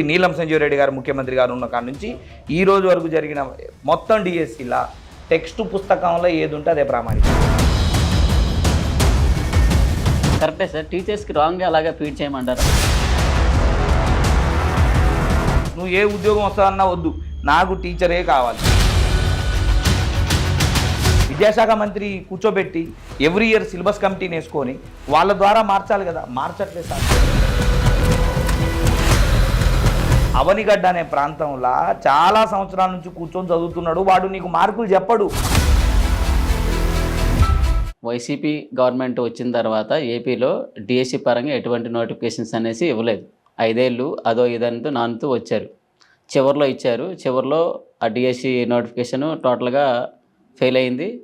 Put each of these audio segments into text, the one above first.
నీలం సంజీవ్ రెడ్డి గారు ముఖ్యమంత్రి గారు ఉన్న కాడ నుంచి ఈ రోజు వరకు జరిగిన మొత్తం డిఎస్సిలా టెక్స్ట్ పుస్తకంలో ఏది ఉంటే అదే ప్రామాణికం. కరెక్టే సార్. టీచర్స్కి రాంగ్గా అలాగే ఫీడ్ చేయమంటారు? నువ్వు ఏ ఉద్యోగం వస్తావన్నా వద్దు. నాకు టీచరే కావాలి. విద్యాశాఖ మంత్రి కూర్చోబెట్టి ఎవ్రీ ఇయర్ సిలబస్ కమిటీని వేసుకొని వాళ్ళ ద్వారా మార్చాలి కదా. మార్చట్లేదు సార్. అవనిగడ్డ అనే ప్రాంతంలో చాలా సంవత్సరాల నుంచి కూర్చొని చదువుతున్నాడు. వాడు నీకు మార్కులు చెప్పడు. వైసీపీ గవర్నమెంట్ వచ్చిన తర్వాత ఏపీలో డిఎస్సి పరంగా ఎటువంటి నోటిఫికేషన్స్ అనేసి ఇవ్వలేదు. ఐదేళ్ళు అదో ఇదంతా నానుతూ వచ్చారు. చివరిలో ఇచ్చారు. చివరిలో ఆ డిఎస్సి నోటిఫికేషన్ టోటల్గా ఫెయిల్ అయింది.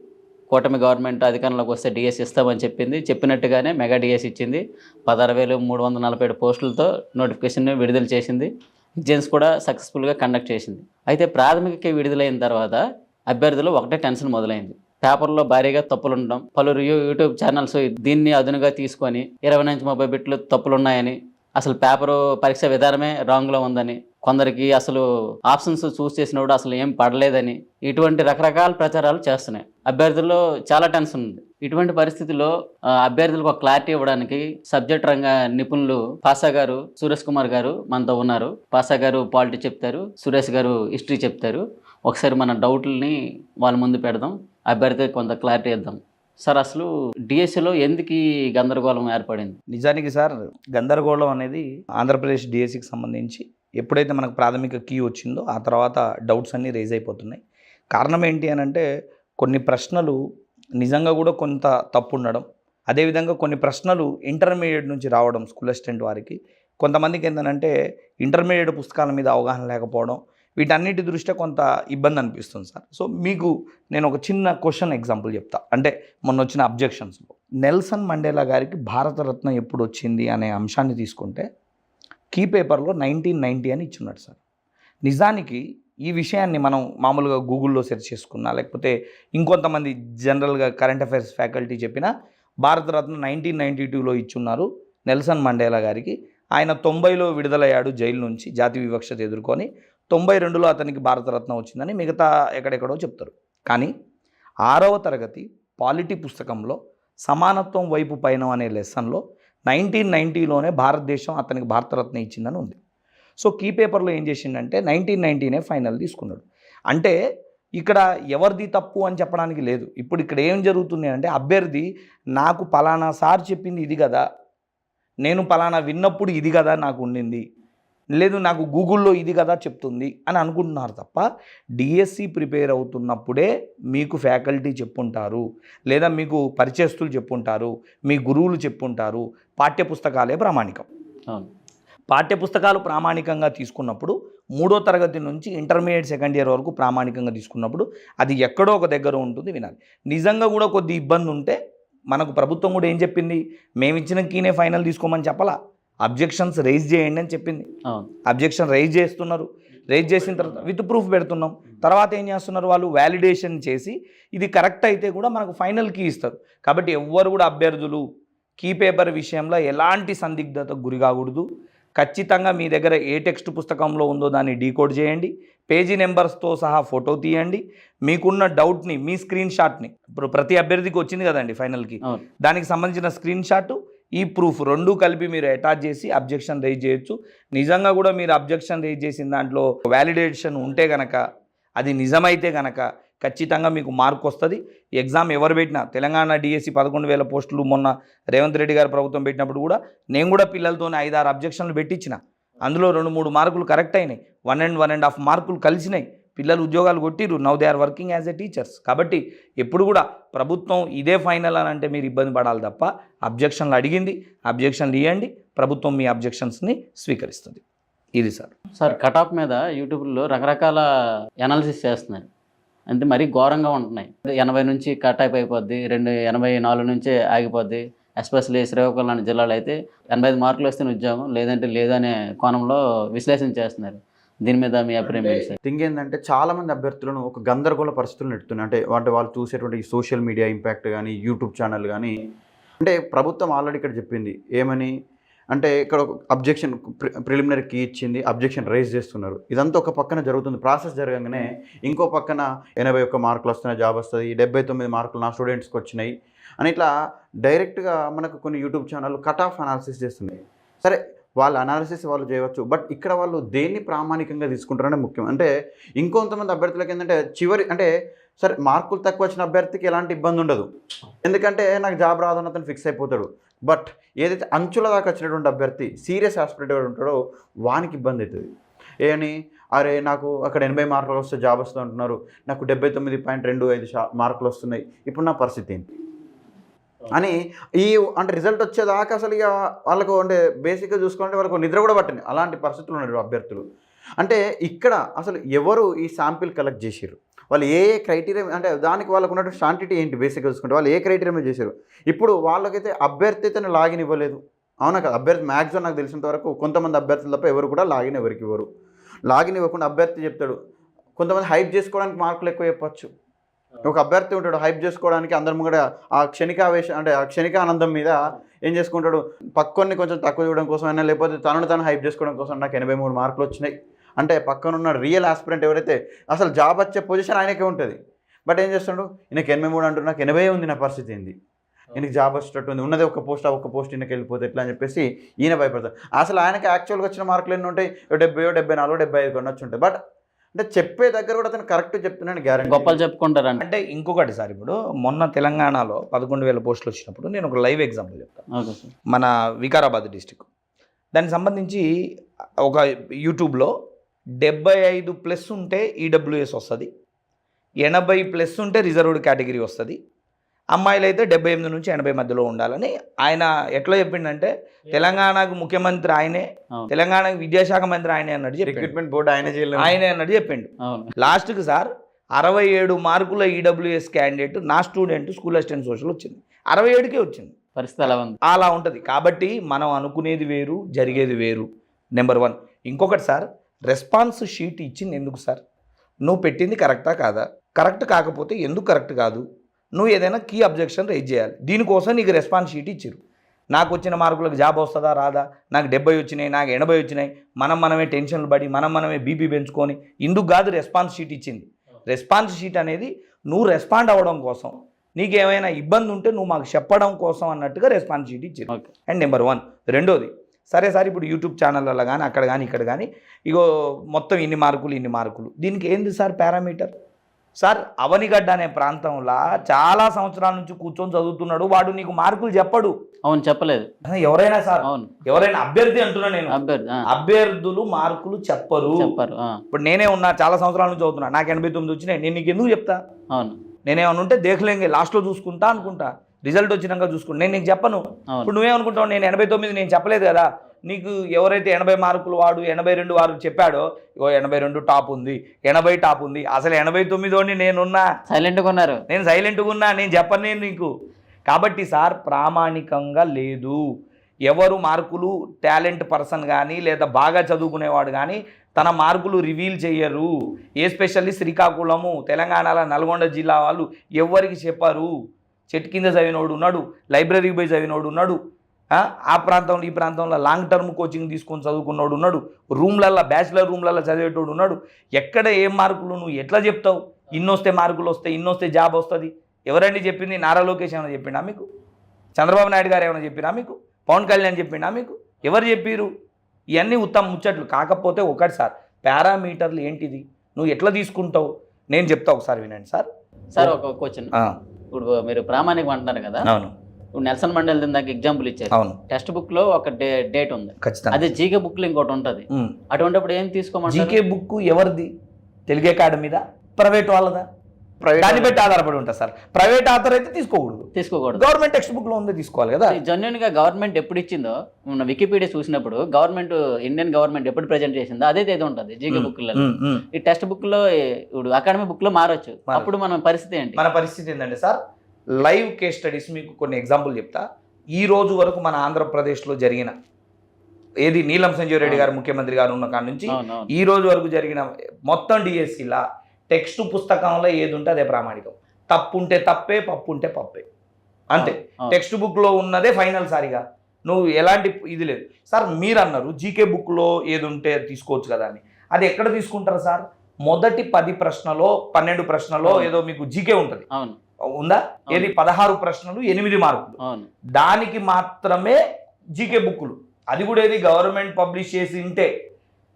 కూటమి గవర్నమెంట్ అధికారంలోకి వస్తే డిఎస్ ఇస్తామని చెప్పింది. చెప్పినట్టుగానే మెగా డిఎస్ ఇచ్చింది. పదహారు వేలు మూడు వందల నలభై ఏడు పోస్టులతో నోటిఫికేషన్ విడుదల చేసింది. ఎగ్జామ్స్ కూడా సక్సెస్ఫుల్గా కండక్ట్ చేసింది. అయితే ప్రాథమిక విడుదలైన తర్వాత అభ్యర్థులు ఒకటే టెన్షన్ మొదలైంది. పేపర్లో భారీగా తప్పులు ఉండడం పలువురు యూట్యూబ్ ఛానల్స్ దీన్ని అదునుగా తీసుకొని ఇరవై నుంచి ముప్పై బిట్లు తప్పులు ఉన్నాయని అసలు పేపరు పరీక్ష విధానమే రాంగ్లో ఉందని కొందరికి అసలు ఆప్షన్స్ చూస్ చేసినప్పుడు అసలు ఏం పడలేదని ఇటువంటి రకరకాల ప్రచారాలు చేస్తున్నాయి. అభ్యర్థుల్లో చాలా టెన్షన్ ఉంది. ఇటువంటి పరిస్థితుల్లో అభ్యర్థులకు ఒక క్లారిటీ ఇవ్వడానికి సబ్జెక్ట్ రంగ నిపుణులు పాసా గారు సురేష్ కుమార్ గారు మనతో ఉన్నారు. పాసా గారు పాలిటీ చెప్తారు సురేష్ గారు హిస్టరీ చెప్తారు. ఒకసారి మన డౌట్లని వాళ్ళ ముందు పెడదాం అభ్యర్థికి కొంత క్లారిటీ ఇద్దాం. సార్ అసలు డిఎస్సిలో ఎందుకు ఈ గందరగోళం ఏర్పడింది? నిజానికి సార్ గందరగోళం అనేది ఆంధ్రప్రదేశ్ డిఎస్సికి సంబంధించి ఎప్పుడైతే మనకు ప్రాథమిక కీ వచ్చిందో ఆ తర్వాత డౌట్స్ అన్నీ రేజ్ అయిపోతున్నాయి. కారణం ఏంటి అని అంటే కొన్ని ప్రశ్నలు నిజంగా కూడా కొంత తప్పు ఉండడం అదేవిధంగా కొన్ని ప్రశ్నలు ఇంటర్మీడియట్ నుంచి రావడం స్కూల్ అసిస్టెంట్ వారికి. కొంతమందికి ఏంటంటే ఇంటర్మీడియట్ పుస్తకాల మీద అవగాహన లేకపోవడం వీటన్నిటి దృష్ట్యా కొంత ఇబ్బంది అనిపిస్తుంది సార్. సో మీకు నేను ఒక చిన్న క్వశ్చన్ ఎగ్జాంపుల్ చెప్తా. అంటే మొన్న వచ్చిన అబ్జెక్షన్స్లో. నెల్సన్ మండేలా గారికి భారతరత్న ఎప్పుడు వచ్చింది అనే అంశాన్ని తీసుకుంటే కీ పేపర్లో నైన్టీన్ నైంటీ అని ఇచ్చున్నాడు సార్. నిజానికి ఈ విషయాన్ని మనం మామూలుగా గూగుల్లో సెర్చ్ చేసుకున్నా లేకపోతే ఇంకొంతమంది జనరల్గా కరెంట్ అఫైర్స్ ఫ్యాకల్టీ చెప్పిన భారతరత్న నైన్టీన్ నైంటీ టూలో ఇచ్చున్నారు నెల్సన్ మండేలా గారికి. ఆయన తొంభైలో విడుదలయ్యాడు జైలు నుంచి జాతి వివక్షత ఎదుర్కొని. తొంభై రెండులో అతనికి భారతరత్న వచ్చిందని మిగతా ఎక్కడెక్కడో చెప్తారు. కానీ ఆరవ తరగతి పాలిటీ పుస్తకంలో సమానత్వం వైపు పయనం అనే లెసన్లో నైన్టీన్ నైంటీలోనే భారతదేశం అతనికి భారతరత్న ఇచ్చిందని ఉంది. సో కీ పేపర్లో ఏం చేసిండంటే నైన్టీన్ నైన్టీనే ఫైనల్ తీసుకున్నాడు. అంటే ఇక్కడ ఎవరిది తప్పు అని చెప్పడానికి లేదు. ఇప్పుడు ఇక్కడ ఏం జరుగుతుంది అంటే అభ్యర్థి నాకు పలానా సార్ చెప్పింది ఇది కదా నేను పలానా విన్నప్పుడు ఇది కదా నాకు ఉండింది లేదు నాకు గూగుల్లో ఇది కదా చెప్తుంది అని అనుకుంటున్నారు తప్ప డిఎస్సి ప్రిపేర్ అవుతున్నప్పుడే మీకు ఫ్యాకల్టీ చెప్పుంటారు లేదా మీకు పరిచయస్తులు చెప్పుంటారు మీ గురువులు చెప్పుంటారు పాఠ్యపుస్తకాలే ప్రామాణికం. పాఠ్యపుస్తకాలు ప్రామాణికంగా తీసుకున్నప్పుడు మూడో తరగతి నుంచి ఇంటర్మీడియట్ సెకండ్ ఇయర్ వరకు ప్రామాణికంగా తీసుకున్నప్పుడు అది ఎక్కడో ఒక దగ్గర ఉంటుంది వినాలి. నిజంగా కూడా కొద్ది ఇబ్బంది ఉంటే మనకు ప్రభుత్వం కూడా ఏం చెప్పింది? మేము ఇచ్చిన కీనే ఫైనల్ తీసుకోమని చెప్పలా? అబ్జెక్షన్స్ రైజ్ చేయండి అని చెప్పింది. అబ్జెక్షన్ రైజ్ చేస్తున్నారు. రైజ్ చేసిన తర్వాత విత్ ప్రూఫ్ పెడుతున్నాం. తర్వాత ఏం చేస్తున్నారు వాళ్ళు? వ్యాలిడేషన్ చేసి ఇది కరెక్ట్ అయితే కూడా మనకు ఫైనల్ కీ ఇస్తారు. కాబట్టి ఎవ్వరు కూడా అభ్యర్థులు కీ పేపర్ విషయంలో ఎలాంటి సందిగ్ధతకు గురి కాకూడదు ఖచ్చితంగా మీ దగ్గర ఏ టెక్స్ట్ పుస్తకంలో ఉందో దాన్ని డీకోడ్ చేయండి. పేజీ నెంబర్స్తో సహా ఫోటో తీయండి. మీకున్న డౌట్ని మీ స్క్రీన్ షాట్ని ఇప్పుడు ప్రతి అభ్యర్థికి వచ్చింది కదండి ఫైనల్కి. దానికి సంబంధించిన స్క్రీన్ షాట్ ఈ ప్రూఫ్ రెండు కలిపి మీరు అటాచ్ చేసి అబ్జెక్షన్ రైజ్ చేయొచ్చు. నిజంగా కూడా మీరు అబ్జెక్షన్ రైజ్ చేసిన దాంట్లో వ్యాలిడేషన్ ఉంటే గనక అది నిజమైతే గనక ఖచ్చితంగా మీకు మార్క్ వస్తుంది. ఎగ్జామ్ ఎవరు పెట్టినా తెలంగాణ డిఎస్సి పదకొండు వేల పోస్టులు మొన్న రేవంత్ రెడ్డి గారు ప్రభుత్వం పెట్టినప్పుడు కూడా నేను కూడా పిల్లలతోనే ఐదారు అబ్జెక్షన్లు పెట్టించిన. అందులో రెండు మూడు మార్కులు కరెక్ట్ అయినాయి. One and one and half మార్కులు కలిసినాయి. పిల్లలు ఉద్యోగాలు కొట్టిరు now they are working as a teachers కాబట్టి ఎప్పుడు కూడా ప్రభుత్వం ఇదే ఫైనల్ అని అంటే మీరు ఇబ్బంది పడాలి తప్ప అబ్జెక్షన్లు అడిగింది అబ్జెక్షన్లు ఇవ్వండి ప్రభుత్వం మీ అబ్జెక్షన్స్ని స్వీకరిస్తుంది. ఇది సార్. సార్ కటాప్ మీద యూట్యూబ్లో రకరకాల అనాలిసిస్ చేస్తున్నారు. అంటే మరీ ఘోరంగా ఉంటున్నాయి. ఎనభై నుంచి కట్ ఆఫ్ అయిపోద్ది రెండు ఎనభై నాలుగు నుంచే ఆగిపోద్ది. ఎస్పెషల్లీ శ్రీకాకుళం లాంటి జిల్లాలో అయితే ఎనభై ఐదు మార్కులు వస్తే ఉద్యోగం లేదంటే లేదనే కోణంలో విశ్లేషణ చేస్తున్నారు. దీని మీద మీ అభిప్రాయం థింగ్ ఏంటంటే చాలా మంది అభ్యర్థులను ఒక గందరగోళ పరిస్థితులు నెడుతున్నాయి. అంటే అంటే వాళ్ళు చూసేటువంటి సోషల్ మీడియా ఇంపాక్ట్ కానీ యూట్యూబ్ ఛానల్ కానీ అంటే ప్రభుత్వం ఆల్రెడీ ఇక్కడ చెప్పింది ఏమని? అంటే ఇక్కడ అబ్జెక్షన్ ప్రిలిమినరీ కీ ఇచ్చింది అబ్జెక్షన్ రైజ్ చేస్తున్నారు. ఇదంతా ఒక పక్కన జరుగుతుంది. ప్రాసెస్ జరగగానే ఇంకో పక్కన ఎనభై ఒక్క మార్కులు వస్తున్నాయి జాబ్ వస్తుంది డెబ్బై తొమ్మిది మార్కులు నా స్టూడెంట్స్కి వచ్చినాయి అని ఇట్లా డైరెక్ట్గా మనకు కొన్ని YouTube channel cut off analysis చేస్తున్నాయి. సరే వాళ్ళ అనాలిసిస్ వాళ్ళు చేయవచ్చు బట్ ఇక్కడ వాళ్ళు దేన్ని ప్రామాణికంగా తీసుకుంటారనే ముఖ్యం. అంటే ఇంకొంతమంది అభ్యర్థులకి ఏంటంటే చివరి అంటే సరే మార్కులు తక్కువ వచ్చిన అభ్యర్థికి ఎలాంటి ఇబ్బంది ఉండదు. ఎందుకంటే నాకు జాబ్ రాదని అతను ఫిక్స్ అయిపోతాడు. బట్ ఏదైతే అంచుల దాకా వచ్చినటువంటి అభ్యర్థి సీరియస్ హాస్పిటల్ ఉంటాడో వానికి ఇబ్బంది అవుతుంది. ఏని అరే నాకు అక్కడ ఎనభై మార్కులు వస్తే జాబ్ వస్తుంది అంటున్నారు. నాకు డెబ్బై తొమ్మిది పాయింట్ రెండు ఐదు మార్కులు వస్తున్నాయి. ఇప్పుడు నా పరిస్థితి ఏంటి? అని ఈ అంటే రిజల్ట్ వచ్చేదాకా అసలు ఇక వాళ్ళకు అంటే బేసిక్గా చూసుకుంటే వాళ్ళకు నిద్ర కూడా పట్టింది అలాంటి పరిస్థితులు ఉన్నారు అభ్యర్థులు. అంటే ఇక్కడ అసలు ఎవరు ఈ శాంపిల్ కలెక్ట్ చేసారు వాళ్ళు ఏ ఏ క్రైటీరియా అంటే దానికి వాళ్ళకు ఉన్నటువంటి శాంటిటీ ఏంటి? బేసిక్గా చూసుకుంటే వాళ్ళు ఏ క్రైటీరియా మీద చేశారు? ఇప్పుడు వాళ్ళకైతే అభ్యర్థి అయితే లాగిన్ ఇవ్వలేదు. అవునా కదా? అభ్యర్థి మ్యాక్సిమం నాకు తెలిసినంత వరకు కొంతమంది అభ్యర్థులు తప్ప ఎవరు కూడా లాగిన్ ఎవరికి ఇవ్వరు. లాగిన్ ఇవ్వకుండా అభ్యర్థి చెప్తాడు. కొంతమంది హైప్ చేసుకోవడానికి మార్కులు ఎక్కువ చెప్పచ్చు. ఒక అభ్యర్థి ఉంటాడు హైప్ చేసుకోవడానికి అందరం కూడా ఆ క్షణికావేశం అంటే ఆ క్షణిక ఆనందం మీద ఏం చేసుకుంటాడు? పక్కన్ని కొంచెం తక్కువ చూడడం కోసం అయినా లేకపోతే తనను తను హైప్ చేసుకోవడం కోసం నాకు ఎనభై మూడు మార్కులు వచ్చినాయి. అంటే పక్కన ఉన్న రియల్ ఆస్పిరెంట్ ఎవరైతే అసలు జాబ్ వచ్చే పొజిషన్ ఆయనకే ఉంటుంది. బట్ ఏం చేస్తాడు ఈయనకి ఎనభై మూడు అంటూ నాకు ఎనభై ఉంది నా పరిస్థితి ఏంది? ఈయనకి జాబ్ వచ్చేటట్టు ఉంది. ఉన్నది ఒక పోస్ట్ ఆ ఒక్క పోస్ట్ ఈయనకి వెళ్ళిపోతే ఎట్లా అని చెప్పేసి ఈయన భయపడతాడు. అసలు ఆయనకి యాక్చువల్గా వచ్చిన మార్కులు ఎన్ని ఉంటాయి? డెబ్బై డెబ్బై నాలుగు డెబ్బై ఐదు కొన్ని వచ్చి ఉంటాయి బట్ అంటే చెప్పే దగ్గర కూడా అతను కరెక్ట్ చెప్తున్నాను గ్యారంటీ గొప్పలు చెప్పుకుంటారంట. అంటే ఇంకొకటి సార్ ఇప్పుడు మొన్న తెలంగాణలో పదకొండు వేల పోస్టులు వచ్చినప్పుడు నేను ఒక లైవ్ ఎగ్జాంపుల్ చెప్తాను ఓకే సార్. మన వికారాబాద్ డిస్టిక్ దానికి సంబంధించి ఒక యూట్యూబ్లో డెబ్బై ఐదు ప్లస్ ఉంటే ఈడబ్ల్యూఎస్ వస్తుంది. ఎనభై ప్లస్ ఉంటే రిజర్వ్డ్ కేటగిరీ వస్తుంది. అమ్మాయిలు అయితే డెబ్బై ఎనిమిది నుంచి ఎనభై మధ్యలో ఉండాలని ఆయన ఎట్లా చెప్పిండంటే తెలంగాణకు ముఖ్యమంత్రి ఆయనే. తెలంగాణకు విద్యాశాఖ మంత్రి ఆయనే అన్నట్టు రిక్రూట్మెంట్ బోర్డు ఆయన ఆయనే అన్నట్టు చెప్పిండు. లాస్ట్కి సార్ అరవై ఏడు మార్కుల ఈడబ్ల్యూఎస్ క్యాండిడేట్ నా స్టూడెంట్ స్కూల్ అసిస్టెంట్ సోషల్ వచ్చింది. అరవై ఏడుకే వచ్చింది. పరిస్థితి ఉంది. అలా ఉంటుంది. కాబట్టి మనం అనుకునేది వేరు జరిగేది వేరు. నెంబర్ వన్ ఇంకొకటి సార్ రెస్పాన్స్ షీట్ ఇచ్చింది ఎందుకు సార్? నువ్వు పెట్టింది కరెక్టా కాదా? కరెక్ట్ కాకపోతే ఎందుకు కరెక్ట్ కాదు? నువ్వు ఏదైనా కీ అబ్జెక్షన్ రైజ్ చేయాలి. దీనికోసం నీకు రెస్పాన్స్ షీట్ ఇచ్చారు నాకు వచ్చిన మార్కులకు జాబ్ వస్తుందా రాదా? నాకు డెబ్బై వచ్చినాయి నాకు ఎనభై వచ్చినాయి. మనం మనమే టెన్షన్లు పడి మనం మనమే బీపీ పెంచుకొని ఇందుకు కాదు రెస్పాన్స్ షీట్ ఇచ్చింది. రెస్పాన్స్ షీట్ అనేది నువ్వు రెస్పాండ్ అవ్వడం కోసం నీకు ఏమైనా ఇబ్బంది ఉంటే నువ్వు మాకు చెప్పడం కోసం అన్నట్టుగా రెస్పాన్స్ షీట్ ఇచ్చింది అండ్ నెంబర్ వన్. రెండోది సరే సార్ ఇప్పుడు యూట్యూబ్ ఛానళ్ళలో కానీ అక్కడ కానీ ఇక్కడ కానీ ఇగో మొత్తం ఇన్ని మార్కులు ఇన్ని మార్కులు. దీనికి ఏంది సార్ పారామీటర్? సార్ అవనిగడ్డ అనే ప్రాంతంలో చాలా సంవత్సరాల నుంచి కూర్చొని చదువుతున్నాడు వాడు నీకు మార్కులు చెప్పడు. అవును చెప్పలేదు. ఎవరైనా సార్ అవును. ఎవరైనా అభ్యర్థి అంటున్నా నేను. అభ్యర్థులు మార్కులు చెప్పరు. చెప్పారు ఇప్పుడు నేనే ఉన్నా చాలా సంవత్సరాల నుంచి చదువుతున్నా నాకు ఎనభై తొమ్మిది వచ్చినాయి నేను నీకు ఎందుకు చెప్తా? అవును. నేనేమన్నా ఉంటే దేఖలేంగే లాస్ట్లో చూసుకుంటా అనుకుంటా. రిజల్ట్ వచ్చినాక చూసుకుంటా నేను నీకు చెప్పను. ఇప్పుడు నువ్వేమనుకుంటావు నేను ఎనభై తొమ్మిది నేను చెప్పలేదు కదా. నీకు ఎవరైతే ఎనభై మార్కులు వాడు ఎనభై రెండు వారు చెప్పాడో ఇగో ఎనభై రెండు టాప్ ఉంది ఎనభై టాప్ ఉంది అసలు ఎనభై తొమ్మిదోని నేనున్నా. సైలెంట్గా ఉన్నారు. నేను సైలెంట్గా ఉన్నా నేను చెప్పను నేను నీకు. కాబట్టి సార్ ప్రామాణికంగా లేదు. ఎవరు మార్కులు టాలెంట్ పర్సన్ కానీ లేదా బాగా చదువుకునేవాడు కానీ తన మార్కులు రివీల్ చేయరు. ఏ స్పెషల్లీ శ్రీకాకుళము తెలంగాణలో నల్గొండ జిల్లా వాళ్ళు ఎవరికి చెప్పరు. చెట్టు కింద చదివినోడు ఉన్నాడు లైబ్రరీకి పోయి చదివినోడు ఉన్నాడు ఆ, ఆ ప్రాంతంలో ఈ ప్రాంతంలో లాంగ్ టర్మ్ కోచింగ్ తీసుకొని చదువుకున్నోడు ఉన్నాడు రూమ్లల్లో బ్యాచిలర్ రూమ్లలో చదివేటోడు ఉన్నాడు. ఎక్కడ ఏం మార్కులు నువ్వు ఎట్లా చెప్తావు? ఇన్నొస్తే మార్కులు వస్తాయి ఇన్నొస్తే జాబ్ వస్తుంది. ఎవరండి చెప్పింది? నారా లోకేష్ ఏమైనా చెప్పిండా మీకు? చంద్రబాబు నాయుడు గారు ఏమైనా చెప్పినా మీకు? పవన్ కళ్యాణ్ చెప్పిండా మీకు? ఎవరు చెప్పిరు ఇవన్నీ ఉత్తమ ముచ్చట్లు. కాకపోతే ఒకటి సార్ పారామీటర్లు ఏంటిది? నువ్వు ఎట్లా తీసుకుంటావు? నేను చెప్తా ఒకసారి వినండి సార్. సార్ ఒక క్వశ్చన్ ఇప్పుడు మీరు ప్రామాణికం అంటున్నారు కదా? అవును. ఇప్పుడు నెల్సన్ మండల్ దానికి ఎగ్జాంపుల్ ఇచ్చారు. అవును. టెక్స్ట్ బుక్లో ఒక డేట్ ఉంది. ఖచ్చితంగా. అదే జీకే బుక్లో ఇంకోటి ఉంటది. అటువంటిప్పుడు ఏం తీసుకోమంటారు? జీకే బుక్ ఎవరిది? తెలుగు అకాడమీదా? ప్రైవేట్ వాళ్ళదా? దాన్ని బట్టి ఆధారపడి ఉంటుంది సార్. ప్రైవేట్ ఆధార్ అయితే తీసుకోకూడదు. తీసుకోకూడదు. గవర్నమెంట్ టెక్స్ట్ బుక్లో ఉందే తీసుకోవాలి కదా. జెన్యున్గా గవర్నమెంట్ ఎప్పుడు ఇచ్చిందో మన వికీపీడియా చూసినప్పుడు గవర్నమెంట్ ఇండియన్ గవర్నమెంట్ ఎప్పుడు ప్రజెంట్ చేసిందో అదే ఏదో ఉంటుంది జీకే బుక్లో. ఈ టెక్స్ట్ బుక్లో ఇప్పుడు అకాడమీ బుక్లో మారొచ్చు. అప్పుడు మన పరిస్థితి ఏంటి? మన పరిస్థితి ఏంటంటే సార్ లైవ్ కేస్ స్టడీస్ మీకు కొన్ని ఎగ్జాంపుల్ చెప్తా. ఈ రోజు వరకు మన ఆంధ్రప్రదేశ్లో జరిగిన ఏది నీలం సంజీవ్ రెడ్డి గారు ముఖ్యమంత్రి గారు ఉన్న కాడ నుంచి ఈ రోజు వరకు జరిగిన మొత్తం డిఎస్సిలా టెక్స్ట్ పుస్తకంలో ఏది ఉంటే అదే ప్రామాణికం. తప్పు ఉంటే తప్పే పప్పు. ఉంటే పప్పే అంతే. టెక్స్ట్ బుక్లో ఉన్నదే ఫైనల్ సారిగా. నువ్వు ఎలాంటి ఇది లేదు. సార్ మీరు అన్నారు జీకే బుక్లో ఏది ఉంటే తీసుకోవచ్చు కదా అని. అది ఎక్కడ తీసుకుంటారు సార్? మొదటి పది ప్రశ్నలో పన్నెండు ప్రశ్నలో ఏదో మీకు జీకే ఉంటుంది. ఉందా? ఏది? పదహారు ప్రశ్నలు ఎనిమిది మార్కులు. దానికి మాత్రమే జీకే బుక్కులు. అది కూడా ఏది? గవర్నమెంట్ పబ్లిష్ చేసి ఉంటే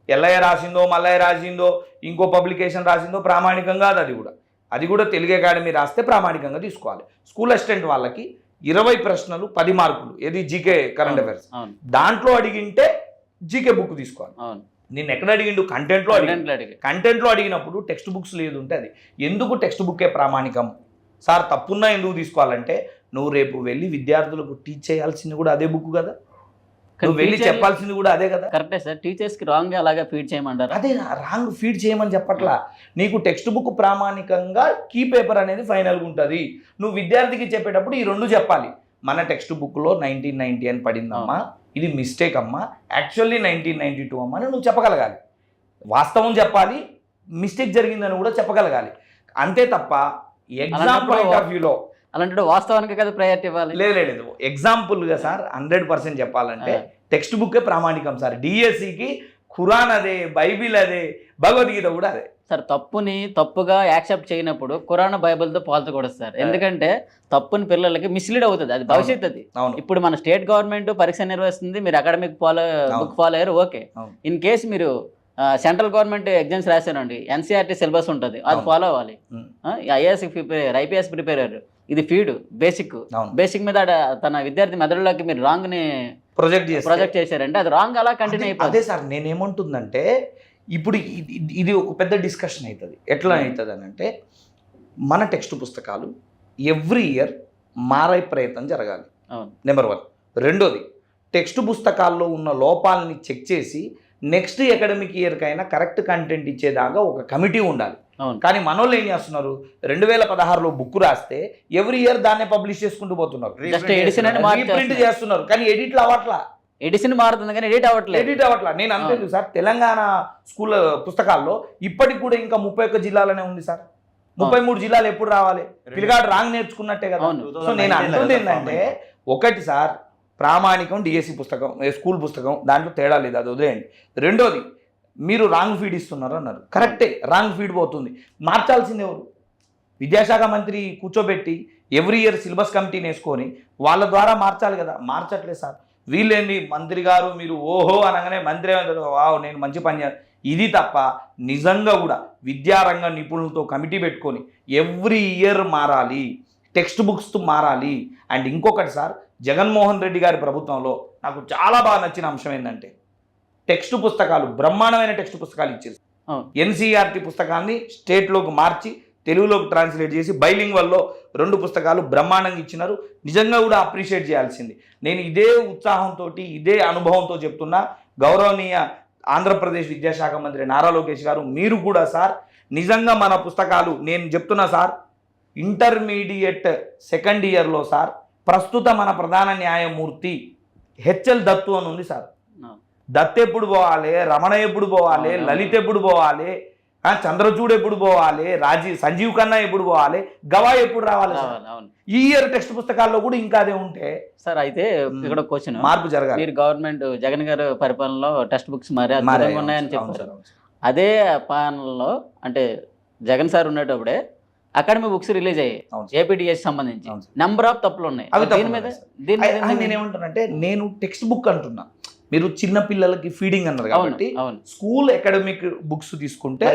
ఎల్లయ్య రాసిందో మల్లయ్య రాసిందో ఇంకో పబ్లికేషన్ రాసిందో ప్రామాణికం కాదు అది కూడా. అది కూడా తెలుగు అకాడమీ రాస్తే ప్రామాణికంగా తీసుకోవాలి. స్కూల్ అసిస్టెంట్ వాళ్ళకి ఇరవై ప్రశ్నలు పది మార్కులు ఏది జీకే కరెంట్ అఫైర్స్. దాంట్లో అడిగింటే జీకే బుక్ తీసుకోవాలి. నేను ఎక్కడ అడిగిండు? కంటెంట్లో అడిగి కంటెంట్లు అడిగి కంటెంట్లో అడిగినప్పుడు టెక్స్ట్ బుక్స్ లేదు ఉంటే అది. ఎందుకు టెక్స్ట్ బుక్కే ప్రామాణికం? సార్ తప్పున్నా ఎందుకు తీసుకోవాలంటే నువ్వు రేపు వెళ్ళి విద్యార్థులకు టీచ్ చేయాల్సింది కూడా అదే బుక్ కదా. నువ్వు వెళ్ళి చెప్పాల్సింది కూడా అదే కదా. కరెక్టే సార్. టీచర్స్కి రాంగ్ అలాగా ఫీడ్ చేయమంటారా? అదే రాంగ్ ఫీడ్ చేయమని చెప్పట్లా. నీకు టెక్స్ట్ బుక్ ప్రామాణికంగా కీ పేపర్ అనేది ఫైనల్గా ఉంటుంది. నువ్వు విద్యార్థికి చెప్పేటప్పుడు ఈ రెండు చెప్పాలి. మన టెక్స్ట్ బుక్లో నైన్టీన్ నైన్టీ అని పడిందమ్మా. ఇది మిస్టేక్ అమ్మా. యాక్చువల్లీ నైన్టీన్ నైన్టీ టూ అమ్మా అని నువ్వు చెప్పగలగాలి. వాస్తవం చెప్పాలి. మిస్టేక్ జరిగిందని కూడా చెప్పగలగాలి. అంతే తప్ప ఎగ్జామ్ పాయింట్ ఆఫ్ వ్యూలో అలాంటి వాస్తవానికి కదా ప్రయారిటీ ఇవ్వాలి. లేదు లేదు, ఎగ్జాంపుల్గా సార్ హండ్రెడ్ పర్సెంట్ చెప్పాలంటే టెక్స్ట్ బుక్కే ప్రామాణికం సార్. డిఎస్సికి ఖురాన్ అదే బైబిల్ అదే భగవద్గీత కూడా అదే. సార్ తప్పుని తప్పుగా యాక్సెప్ట్ చేయనప్పుడు ఖురాన్ బైబిల్తో పోల్చకూడదు సార్. ఎందుకంటే తప్పుని పిల్లలకి మిస్లీడ్ అవుతుంది అది భవిష్యత్తు అది. ఇప్పుడు మన స్టేట్ గవర్నమెంట్ పరీక్ష నిర్వహిస్తుంది మీరు అకాడమిక్ ఫాలో బుక్ ఫాలో అయ్యారు ఓకే. ఇన్ కేసు మీరు సెంట్రల్ గవర్నమెంట్ ఎగ్జామ్స్ రాశారండి. ఎన్సీఆర్టీ సిలబస్ ఉంటుంది. అది. ఫాలో అవ్వాలి. ఐఏఎస్ ప్రిపేర్ ఐపీఎస్ ప్రిపేర్ అయ్యారు ఇది ఫీడ్ బేసిక్. బేసిక్ మీద తన విద్యార్థి మెదడులోకి మీరు రాంగ్ని ప్రొజెక్ట్ చేస్తే ప్రాజెక్ట్ చేశారంటే అది రాంగ్ అలా కంటిన్యూ అయిపోతుంది అదే సార్ నేనేమంటుందంటే ఇప్పుడు ఇది- ఒక పెద్ద డిస్కషన్ అవుతుంది ఎట్లా అవుతుంది అని అంటే మన టెక్స్ట్ పుస్తకాలు ఎవ్రీ ఇయర్ మారే ప్రయత్నం జరగాలి. Number one. రెండోది టెక్స్ట్ పుస్తకాల్లో ఉన్న లోపాలని చెక్ చేసి నెక్స్ట్ అకాడమిక్ ఇయర్కైనా కరెక్ట్ కంటెంట్ ఇచ్చేదాకా ఒక కమిటీ ఉండాలి. అవును. కానీ మనోళ్ళు ఏం చేస్తున్నారు? రెండు వేల పదహారులో బుక్ రాస్తే ఎవ్రీ ఇయర్ దాన్నే పబ్లిష్ చేసుకుంటూ పోతున్నారు. రీప్రింట్ చేస్తున్నారు. కానీ ఎడిట్లు అవ్వట్లా. ఎడిషన్ మారుతుంది కానీ ఎడిట్ అవ్వట్లేదు. ఎడిట్ అవ్వట్లా. నేను అంతేందుకు సార్ తెలంగాణ స్కూల్ పుస్తకాల్లో ఇప్పటికి కూడా ఇంకా ముప్పై ఒక్క జిల్లాలనే ఉంది సార్. ముప్పై మూడు జిల్లాలు ఎప్పుడు రావాలి? పిల్లగాడు రాంగ్ నేర్చుకున్నట్టే కదా. సో నేను అంటుంది ఏంటంటే ఒకటి సార్ ప్రామాణికం డిఎస్సి పుస్తకం స్కూల్ పుస్తకం దాంట్లో తేడా లేదు అది వదిలేయండి. రెండోది మీరు రాంగ్ ఫీడ్ ఇస్తున్నారు అన్నారు. కరెక్టే రాంగ్ ఫీడ్ పోతుంది. మార్చాల్సింది ఎవరు? విద్యాశాఖ మంత్రి కూర్చోబెట్టి ఎవ్రీ ఇయర్ సిలబస్ కమిటీని వేసుకొని వాళ్ళ ద్వారా మార్చాలి కదా. మార్చట్లేదు సార్. వీళ్ళేంది? మంత్రి గారు మీరు ఓహో అనగానే మంత్రి వావ్ నేను మంచి పని చేయాలి. ఇది తప్ప నిజంగా కూడా విద్యారంగ నిపుణులతో కమిటీ పెట్టుకొని ఎవ్రీ ఇయర్ మారాలి. టెక్స్ట్ బుక్స్ మారాలి. అండ్ ఇంకొకటి సార్ జగన్మోహన్ రెడ్డి గారి ప్రభుత్వంలో నాకు చాలా బాగా నచ్చిన అంశం ఏంటంటే టెక్స్ట్ పుస్తకాలు బ్రహ్మాండమైన టెక్స్ట్ పుస్తకాలు ఇచ్చారు అవును. ఎన్సీఆర్టీ పుస్తకాన్ని స్టేట్లోకి మార్చి తెలుగులోకి ట్రాన్స్లేట్ చేసి బైలింగ్ వల్ల రెండు పుస్తకాలు బ్రహ్మాండంగా ఇచ్చినారు. నిజంగా కూడా అప్రిషియేట్ చేయాల్సింది. నేను ఇదే ఉత్సాహంతో ఇదే అనుభవంతో చెప్తున్నా గౌరవనీయ ఆంధ్రప్రదేశ్ విద్యాశాఖ మంత్రి నారా లోకేష్ గారు మీరు కూడా సార్ నిజంగా మన పుస్తకాలు నేను చెప్తున్నా సార్ ఇంటర్మీడియట్ సెకండ్ ఇయర్లో సార్ ప్రస్తుత మన ప్రధాన న్యాయమూర్తి హెచ్ఎల్ దత్తు అని ఉంది సార్. దత్ ఎప్పుడు పోవాలి రమణ ఎప్పుడు పోవాలి. లలిత్ ఎప్పుడు పోవాలి చంద్రచూడ్ ఎప్పుడు పోవాలి రాజీవ్ సంజీవ్ ఖన్నా ఎప్పుడు పోవాలి గవా ఎప్పుడు రావాలి ఈ ఇయర్ టెక్స్ట్ పుస్తకాల్లో కూడా ఇంకా అదే ఉంటే సార్ అయితే ఇక్కడ క్వశ్చన్ మార్పు జరగాలి. మీరు గవర్నమెంట్ జగన్ గారు పరిపాలనలో టెక్స్ట్ బుక్స్ మరి ఉన్నాయని చెప్పారు. అదే పాలనలో అంటే జగన్ సార్ ఉండేటప్పుడే అకాడమీ బుక్స్ రిలీజ్ అయ్యాయి. ఏపీడిఎస్ సంబంధించి. నెంబర్ ఆఫ్ తప్పులు ఉన్నాయి దీని తప్పులు మీద. దీని నేనేమంటానంటే నేను టెక్స్ట్ బుక్ అంటున్నా. మీరు చిన్న పిల్లలకి ఫీడింగ్ అన్నారు కాబట్టి స్కూల్ అకాడమిక్ బుక్స్ తీసుకుంటే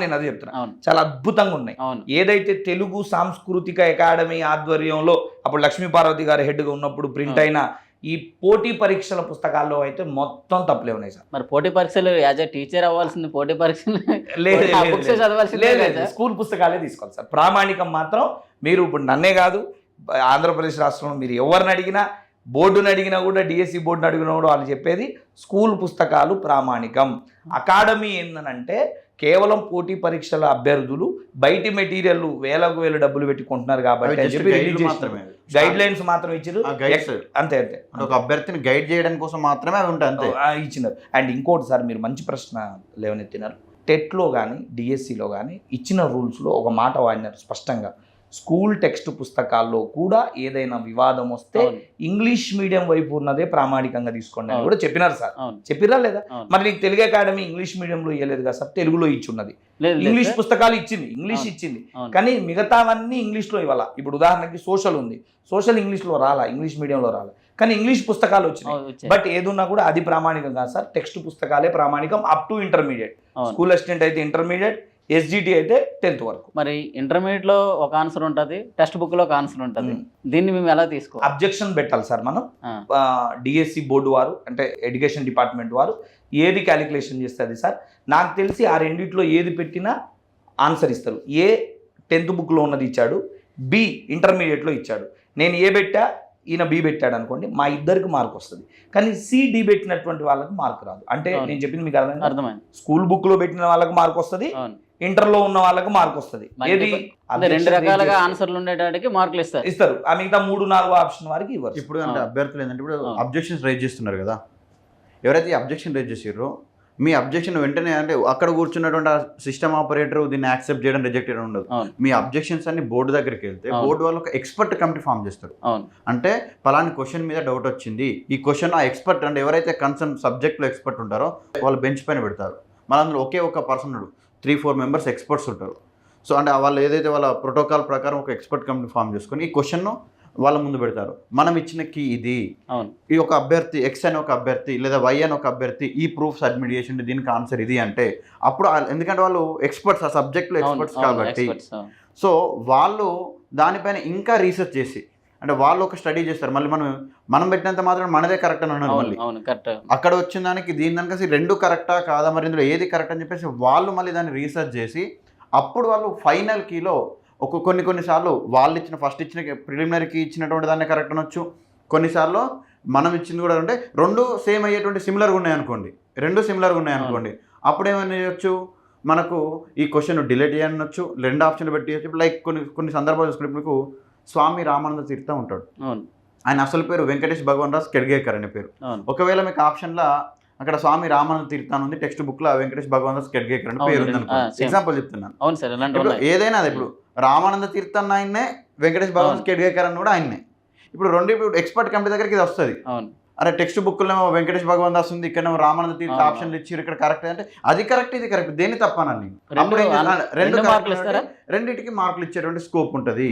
నేను అదే చెప్తున్నా. చాలా అద్భుతంగా ఉన్నాయి. ఏదైతే తెలుగు సాంస్కృతిక అకాడమీ ఆధ్వర్యంలో అప్పుడు లక్ష్మీ పార్వతి గారు హెడ్గా ఉన్నప్పుడు ప్రింట్. అయిన ఈ పోటీ పరీక్షల పుస్తకాల్లో అయితే మొత్తం తప్పులే ఉన్నాయి సార్. మరి పోటీ పరీక్షలు యాజ్ ఎ టీచర్ అవ్వాల్సింది పోటీ పరీక్షలు? లేదు, స్కూల్ పుస్తకాలే తీసుకోవాలి సార్. ప్రామాణికం మాత్రం మీరు ఇప్పుడు నన్నే కాదు ఆంధ్రప్రదేశ్ రాష్ట్రంలో మీరు ఎవరిని అడిగినా బోర్డుని అడిగినా కూడా డిఎస్సి బోర్డుని అడిగినా కూడా వాళ్ళు చెప్పేది స్కూల్ పుస్తకాలు ప్రామాణికం. అకాడమీ ఏందనంటే కేవలం పోటీ పరీక్షల అభ్యర్థులు బయటి మెటీరియల్ వేలకు వేలు డబ్బులు పెట్టుకుంటున్నారు కాబట్టి అని చెప్పి గైడ్ లైన్స్ మాత్రం ఇచ్చారు. అంతే అంతే. ఒక అభ్యర్థిని గైడ్ చేయడం కోసం మాత్రమే అవి ఉంటాయి అంతే. ఇచ్చినారు. అండ్ ఇంకోటి సార్ మీరు మంచి ప్రశ్న లేవనెత్తినారు. టెట్లో కానీ డిఎస్సిలో కానీ ఇచ్చిన రూల్స్లో ఒక మాట వాడినారు స్పష్టంగా. స్కూల్ టెక్స్ట్ పుస్తకాల్లో కూడా ఏదైనా వివాదం వస్తే ఇంగ్లీష్ మీడియం వైపు ఉన్నదే ప్రామాణికంగా తీసుకోండి అని. కూడా చెప్పినారు సార్ చెప్పిరా లేదా. మరి నీకు తెలుగు అకాడమీ ఇంగ్లీష్ మీడియంలో ఇవ్వలేదు కదా సార్ తెలుగులో ఇచ్చి ఉన్నది లేదు లేదు ఇంగ్లీష్. పుస్తకాలు ఇచ్చింది ఇంగ్లీష్. ఇచ్చింది. కానీ మిగతావన్నీ ఇంగ్లీష్లో ఇవ్వాలా ఇప్పుడు ఉదాహరణకి సోషల్ ఉంది సోషల్ ఇంగ్లీష్లో రాలా ఇంగ్లీష్ మీడియంలో రాలా కానీ ఇంగ్లీష్ పుస్తకాలు వచ్చినాయి. బట్ ఏదున్నా కూడా అది ప్రామాణికం కాదు సార్ టెక్స్ట్ పుస్తకాలే ప్రామాణికం up to intermediate. School assistant అయితే ఇంటర్మీడియట్ ఎస్జిటి అయితే టెన్త్ వరకు. మరి ఇంటర్మీడియట్లో ఒక ఆన్సర్ ఉంటది టెక్స్ట్ బుక్లో ఒక ఆన్సర్ ఉంటది. దీన్ని మేము ఎలా తీసుకోవాలి? అబ్జెక్షన్ పెట్టాలి సార్ మనం. డిఎస్సి బోర్డు వారు అంటే ఎడ్యుకేషన్ డిపార్ట్మెంట్ వారు ఏది క్యాలిక్యులేషన్ చేస్తుంది సార్? నాకు తెలిసి ఆ రెండిట్లో ఏది పెట్టినా ఆన్సర్ ఇస్తారు. ఏ టెన్త్ బుక్లో ఉన్నది ఇచ్చాడు బి ఇంటర్మీడియట్లో ఇచ్చాడు. నేను ఏ పెట్టా? ఈయన బి పెట్టాడు అనుకోండి మా ఇద్దరికి మార్క్ వస్తుంది. కానీ సి డి పెట్టినటువంటి వాళ్ళకి మార్క్ రాదు. అంటే. నేను చెప్పింది మీకు అర్థం అర్థమైంది. స్కూల్ బుక్లో పెట్టిన వాళ్ళకి మార్క్ వస్తుంది. ఇంటర్లో ఉన్న వాళ్ళకి మార్క్ వస్తుంది. ఏది? అంటే రెండు రకాలుగా ఆన్సర్లు ఉండేటానికి మార్కులు ఇస్తారు. ఇస్తారు. ఆ మిగతా మూడు నాలుగు ఆప్షన్ వారికి ఇవ్వరు. ఇప్పుడు అంటే. అభ్యర్థులు ఏంటంటే ఇప్పుడు. అబ్జెక్షన్స్ రైజ్ చేస్తున్నారు కదా. ఎవరైతే అబ్జెక్షన్ రైజ్ చేసారో మీ అబ్జెక్షన్ వెంటనే అంటే అక్కడ కూర్చున్నటువంటి సిస్టమ్ ఆపరేటర్ దీన్ని యాక్సెప్ట్ చేయడం రిజెక్ట్ చేయడం ఉండదు. మీ అబ్జెక్షన్స్ అన్ని బోర్డు దగ్గరికి వెళ్తే. బోర్డు వాళ్ళు ఒక ఎక్స్పర్ట్ కమిటీ ఫామ్ చేస్తారు. అవును. అంటే పలాని క్వశ్చన్ మీద డౌట్ వచ్చింది. ఈ క్వశ్చన్ ఆ ఎక్స్పర్ట్ అంటే ఎవరైతే కన్సర్న్ సబ్జెక్ట్లో ఎక్స్పర్ట్ ఉంటారో వాళ్ళు బెంచ్ పైన పెడతారు. మళ్ళీ అందులో ఒకే ఒక person three four members experts ఉంటారు. సో అంటే వాళ్ళు ఏదైతే వాళ్ళ ప్రోటోకాల్ ప్రకారం ఒక ఎక్స్పర్ట్ కమిటీ ఫామ్ చేసుకొని ఈ క్వశ్చన్ను వాళ్ళ ముందు పెడతారు. మనం ఇచ్చిన కీ ఇది. అవును. ఈ ఒక అభ్యర్థి ఎక్స్ అని ఒక అభ్యర్థి లేదా వై అని ఒక అభ్యర్థి ఈ ప్రూఫ్ సబ్మిట్ చేసిండు దీనికి ఆన్సర్ ఇది అంటే అప్పుడు ఎందుకంటే వాళ్ళు ఎక్స్పర్ట్స్ ఆ సబ్జెక్ట్లో ఎక్స్పర్ట్స్ కాబట్టి. సో వాళ్ళు దానిపైన ఇంకా రీసెర్చ్ చేసి అంటే వాళ్ళు ఒక స్టడీ చేస్తారు. మళ్ళీ మనం మనం పెట్టినంత మాత్రం మనదే కరెక్ట్ అని అన్నారు మళ్ళీ. అక్కడ వచ్చిన దానికి దీని దానికి రెండు కరెక్టా కాదా మరి? ఇందులో ఏది కరెక్ట్ అని చెప్పేసి వాళ్ళు మళ్ళీ దాన్ని రీసెర్చ్ చేసి అప్పుడు వాళ్ళు ఫైనల్ కీలో ఒక కొన్ని కొన్నిసార్లు వాళ్ళు ఇచ్చిన ఫస్ట్ ఇచ్చిన ప్రిలిమినరీకి ఇచ్చినటువంటి దాన్ని కరెక్ట్ అనొచ్చు. కొన్నిసార్లు మనం ఇచ్చింది కూడా అంటే రెండు సేమ్ అయ్యేటువంటి సిమిలర్గా ఉన్నాయి అనుకోండి రెండు సిమిలర్గా ఉన్నాయి అనుకోండి అప్పుడు ఏమైనా చేయొచ్చు? మనకు ఈ క్వశ్చన్ డిలీట్ చేయనొచ్చు. రెండు ఆప్షన్లు పెట్టి లైక్ కొన్ని కొన్ని సందర్భాలు చూసుకుంటే మీకు స్వామి రామానంద తీర్థ ఉంటాడు. అవును. ఆయన అసలు పేరు వెంకటేష్ భగవాన్ రాజ్ కెడ్గేకర్ అనే పేరు. ఒకవేళ మీకు ఆప్షన్లో అక్కడ స్వామి రామానంద తీర్థాన్ని ఉంది టెక్స్ట్ బుక్లో వెంకటేష్ భగవాన్ దాస్ కెడ్గేకర్ అని పేరు. ఎగ్జాంపుల్ చెప్తున్నాను. అవును సార్ ఇప్పుడు ఏదైనా అది ఇప్పుడు రామానంద తీర్థన్ ఆయన్నే వెంకటేష్ భగవాన్. కెడ్గేకర్ అని కూడా ఆయన్నే. ఇప్పుడు రెండు ఇప్పుడు ఎక్స్పర్ట్ కమిటీ దగ్గరికి ఇది వస్తుంది. అరే టెక్స్ట్ బుక్లో వెంకటేష్ భగవాన్ దాస్ ఉంది ఇక్కడ రామానంద తీర్థ అవును. ఆప్షన్లు ఇచ్చారు ఇక్కడ కరెక్ట్ అంటే అది కరెక్ట్ ఇది కరెక్ట్ దేన్ని తప్పనాలి నేను రెండు రెండింటికి మార్కులు ఇచ్చేటువంటి స్కోప్ ఉంటుంది.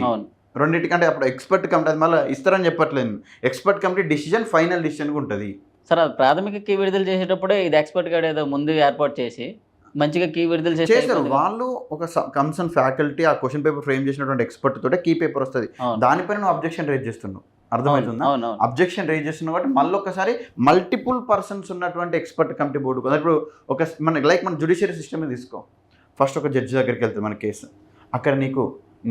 అవును రెండింటికి అంటే అప్పుడు ఎక్స్పర్ట్ కమిటీ అది మళ్ళీ ఇస్తారని చెప్పట్లేదు. Expert committee decision final decision ఉంటుంది. సార్ అది ప్రాథమిక కీ విడుదల చేసేటప్పుడే ఇది ఎక్స్పర్ట్ గార్డ్ ఏదో ముందు ఏర్పాటు చేసి మంచిగా కీ విడుదల కదా. వాళ్ళు ఒక కన్సర్న్ ఫ్యాకల్టీ ఆ క్వశ్చన్ పేపర్ ఫ్రేమ్ చేసినటువంటి ఎక్స్పర్ట్ తోటే కీ పేపర్ వస్తుంది. దానిపైన నువ్వు అబ్జెక్షన్ రేజ్ చేస్తున్నావు. అర్థమవుతుందా అబ్జెక్షన్ రేజ్ చేస్తున్నావు కాబట్టి మళ్ళీ ఒకసారి మల్టిపుల్ పర్సన్స్ ఉన్నటువంటి ఎక్స్పర్ట్ కమిటీ బోర్డు ఇప్పుడు ఒక మన లైక్ మన జుడిషియరీ సిస్టమ్ తీసుకో. ఫస్ట్ ఒక జడ్జి దగ్గరికి వెళ్తుంది మన కేసు అక్కడ నీకు